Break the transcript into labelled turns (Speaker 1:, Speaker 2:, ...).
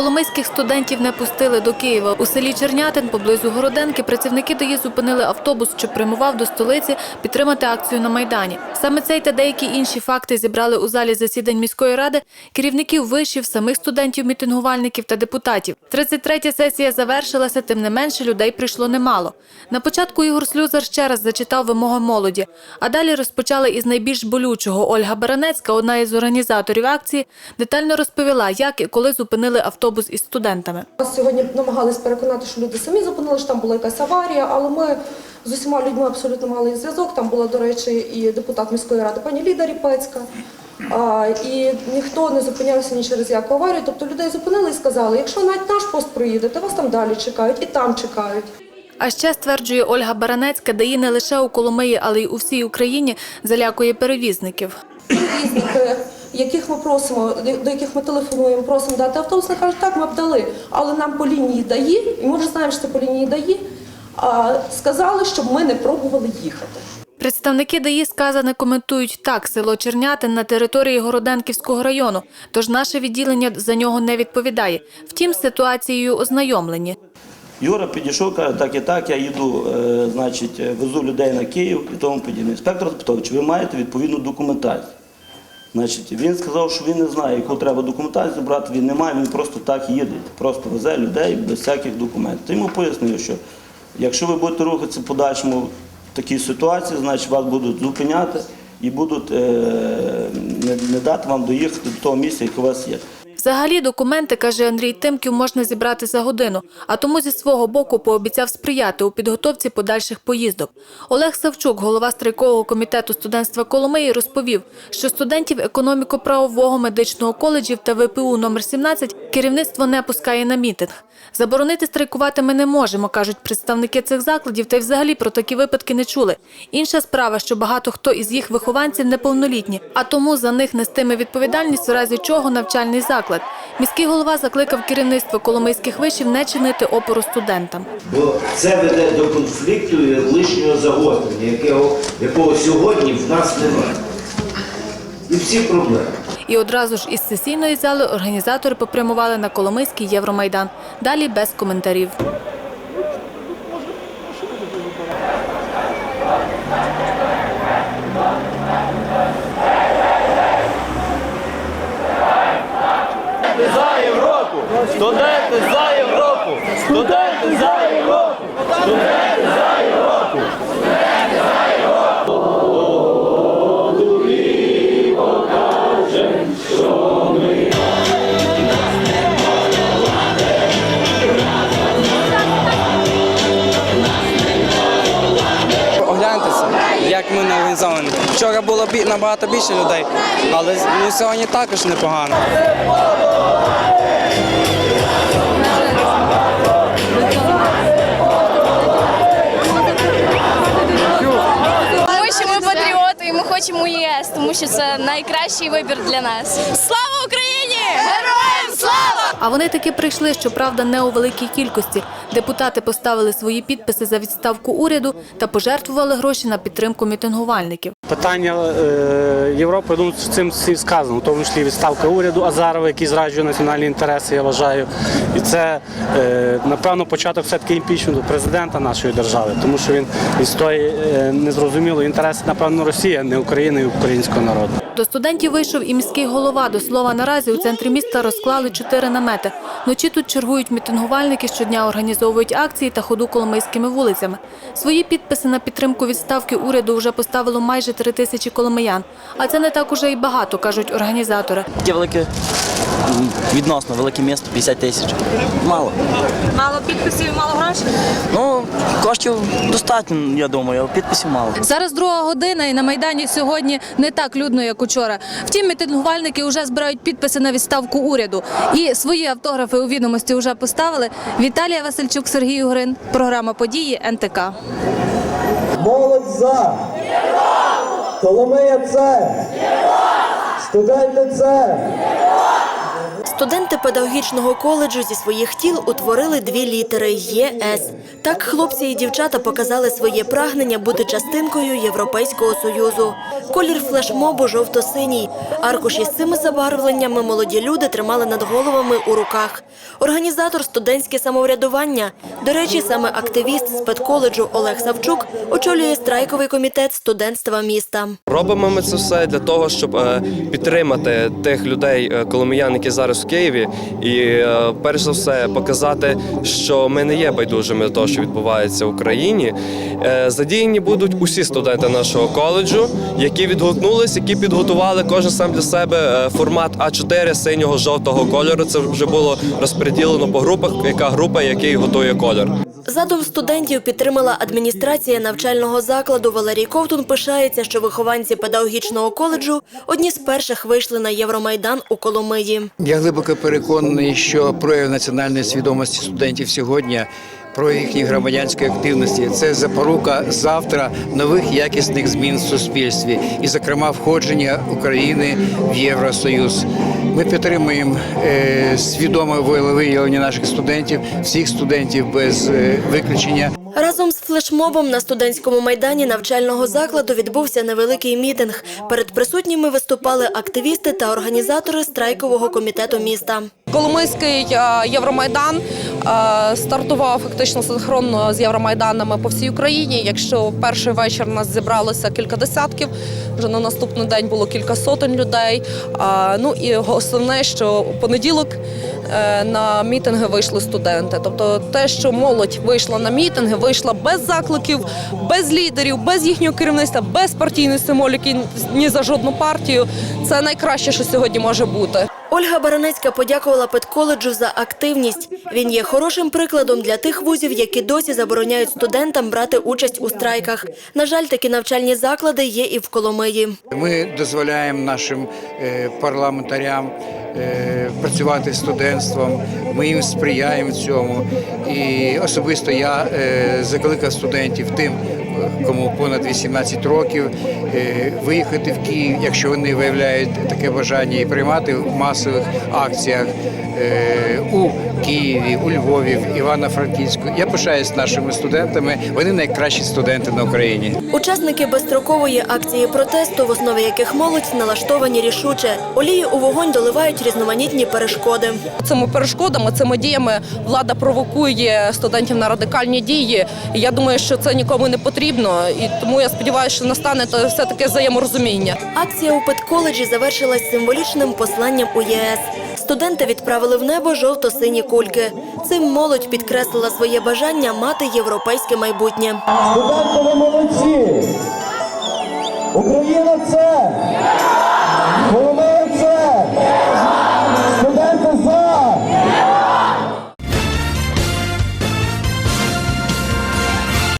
Speaker 1: Коломийських студентів не пустили до Києва. У селі Чернятин поблизу Городенки працівники ДАІ зупинили автобус, що прямував до столиці підтримати акцію на Майдані. Саме цей та деякі інші факти зібрали у залі засідань міської ради керівників вишів, самих студентів-мітингувальників та депутатів. 33-я сесія завершилася, тим не менше людей прийшло немало. На початку Ігор Слюзар ще раз зачитав вимоги молоді, а далі розпочали із найбільш болючого. Ольга Баранецька, одна із організаторів акції, детально розповіла, як і коли зупинили автобус із студентами.
Speaker 2: Нас сьогодні намагались переконати, що люди самі зупинили, що там була якась аварія, але ми з усіма людьми абсолютно мали зв'язок. Там була, до речі, і депутат міської ради, пані Ліда Ріпецька. А, і ніхто не зупинявся ні через яку аварію. Тобто людей зупинили і сказали, якщо навіть наш пост проїде, то вас там далі чекають і там чекають.
Speaker 1: А ще стверджує Ольга Баранецька, ДАІ не лише у Коломиї, але й у всій Україні залякує перевізників.
Speaker 2: Перевізники, яких ми просимо, до яких ми телефонуємо, просимо дати автобус, вони кажуть, так, ми б дали, але нам по лінії ДАІ, і ми вже знаємо, що це по лінії ДАІ, а, сказали, щоб ми не пробували їхати.
Speaker 1: Представники ДАІ сказане коментують так, село Чернятин на території Городенківського району, тож наше відділення за нього не відповідає. Втім, з ситуацією ознайомлені.
Speaker 3: Юра підійшов, каже, так і так, я їду, е, значить, е, везу людей на Київ і тому подібне. Інспектор запитав, чи ви маєте відповідну документацію. Значить, він сказав, що він не знає, яку треба документацію брати, він не має, він просто так їде, просто везе людей без всяких документів. Ти йому пояснив, що якщо ви будете рухатися подальшому в такій ситуації, значить вас будуть зупиняти і будуть е, не, не дати вам доїхати до того місця, яке у вас є.
Speaker 1: Взагалі документи, каже Андрій Тимків, можна зібрати за годину, а тому зі свого боку пообіцяв сприяти у підготовці подальших поїздок. Олег Савчук, голова страйкового комітету студентства Коломиї, розповів, що студентів економіко-правового медичного коледжів та ВПУ номер 17 керівництво не пускає на мітинг. Заборонити страйкувати ми не можемо, кажуть представники цих закладів, та й взагалі про такі випадки не чули. Інша справа, що багато хто із їх вихованців неповнолітні, а тому за них нестиме відповідальність, у разі чого навчальний заклад. Міський голова закликав керівництво коломийських вишів не чинити опору студентам.
Speaker 4: Бо це веде до конфлікту і лишнього загострення, якого, якого сьогодні в нас немає. І всі проблеми.
Speaker 1: І одразу ж із сесійної зали організатори попрямували на Коломийський Євромайдан. Далі без коментарів.
Speaker 5: Студенти за Європу! Студенти за Європу! Студенти
Speaker 6: було набагато більше людей, але ну, сьогодні також непогано.
Speaker 7: Тому що ми патріоти і ми хочемо ЄС, тому що це найкращий вибір для нас. Слава!
Speaker 1: А вони таки прийшли, щоправда, не у великій кількості. Депутати поставили свої підписи за відставку уряду та пожертвували гроші на підтримку мітингувальників.
Speaker 8: Питання е, Європи, ну цим всім сказано, в тому числі відставка уряду Азарова, який зраджує національні інтереси, я вважаю. І це е, напевно початок все-таки імпічменту президента нашої держави, тому що він відстоює е, незрозуміло інтереси, напевно, Росії, а не України і українського народу.
Speaker 1: До студентів вийшов і міський голова. До слова, наразі у центрі міста розклали чотири намети. Вночі тут чергують мітингувальники, щодня організовують акції та ходу коломийськими вулицями. Свої підписи на підтримку відставки уряду вже поставило майже три тисячі коломиян. А це не так уже й багато, кажуть організатори.
Speaker 9: Таке велике, відносно велике місто, 50 тисяч. Мало.
Speaker 10: Мало підписів, мало грошей.
Speaker 9: Ну, коштів достатньо, я думаю, а підписів мало.
Speaker 10: Зараз друга година, і на майдані сьогодні не так людно, як учора. Втім, мітингувальники вже збирають підписи на відставку уряду. І свої автографи у відомості вже поставили. Віталія Васильчук, Сергій Угрин. Програма події НТК.
Speaker 11: Молодь за! Коломия це! Студенти це!
Speaker 1: Студенти
Speaker 12: педагогічного коледжу зі своїх тіл утворили дві літери ЄС. Так хлопці і дівчата показали своє прагнення бути частинкою Європейського союзу. Колір флешмобу жовто-синій. Аркуші з цими забарвленнями молоді люди тримали над головами у руках. Організатор студентське самоврядування. До речі, саме активіст з педколеджу Олег Савчук очолює страйковий комітет студентства міста.
Speaker 13: Робимо ми це все для того, щоб е, підтримати тих людей, е, коломиян, які зараз Києві, і е, перш за все показати, що ми не є байдужими до того, що відбувається в Україні. Е, Задіяні будуть усі студенти нашого коледжу, які відгукнулись, які підготували кожен сам для себе е, формат А4 синього жовтого кольору. Це вже було розподілено по групах, яка група, який готує колір.
Speaker 12: Задум студентів підтримала адміністрація навчального закладу. Валерій Ковтун пишається, що вихованці педагогічного коледжу одні з перших вийшли на Євромайдан у Коломиї.
Speaker 14: Я глибоко переконаний, що прояв національної свідомості студентів сьогодні. Про їхні громадянські активності це запорука завтра нових якісних змін в суспільстві, і, зокрема, входження України в Євросоюз. Ми підтримуємо е, свідоме волевиявлення наших студентів, всіх студентів без е, виключення.
Speaker 12: Разом з флешмобом на студентському майдані навчального закладу відбувся невеликий мітинг. Перед присутніми виступали активісти та організатори страйкового комітету міста.
Speaker 2: Коломийський е, Євромайдан е, стартував фактично синхронно з Євромайданами по всій Україні. Якщо перший вечір нас зібралося кілька десятків, вже на наступний день було кілька сотень людей. Ну і основне, що понеділок е, на мітинги вийшли студенти. Тобто те, що молодь вийшла на мітинги, вийшла без закликів, без лідерів, без їхнього керівництва, без партійної символіки ні за жодну партію. Це найкраще, що сьогодні може бути.
Speaker 12: Ольга Баранецька подякувала педколеджу за активність. Він є хорошим прикладом для тих вузів, які досі забороняють студентам брати участь у страйках. На жаль, такі навчальні заклади є і в Коломиї.
Speaker 14: Ми дозволяємо нашим е, парламентарям е, працювати з студентством. Ми їм сприяємо цьому. І особисто я е, закликав студентів тим, кому понад 18 років, виїхати в Київ, якщо вони виявляють таке бажання, і приймати в масових акціях е, у Києві, у Львові, в Івано-Франківську. Я пишаюсь нашими студентами. Вони найкращі студенти на Україні.
Speaker 12: Учасники безстрокової акції протесту, в основі яких молодь налаштовані рішуче. Олії у вогонь доливають різноманітні перешкоди.
Speaker 2: Цими перешкодами, цими діями влада провокує студентів на радикальні дії. І я думаю, що це нікому не потрібно. І тому я сподіваюся, що настане то все таке взаєморозуміння.
Speaker 12: Акція у педколеджі завершилась символічним посланням у ЄС. Студенти відправили в небо жовто-сині кульки. Цим молодь підкреслила своє бажання мати європейське майбутнє.
Speaker 11: Студенти, ви молодці! Україна це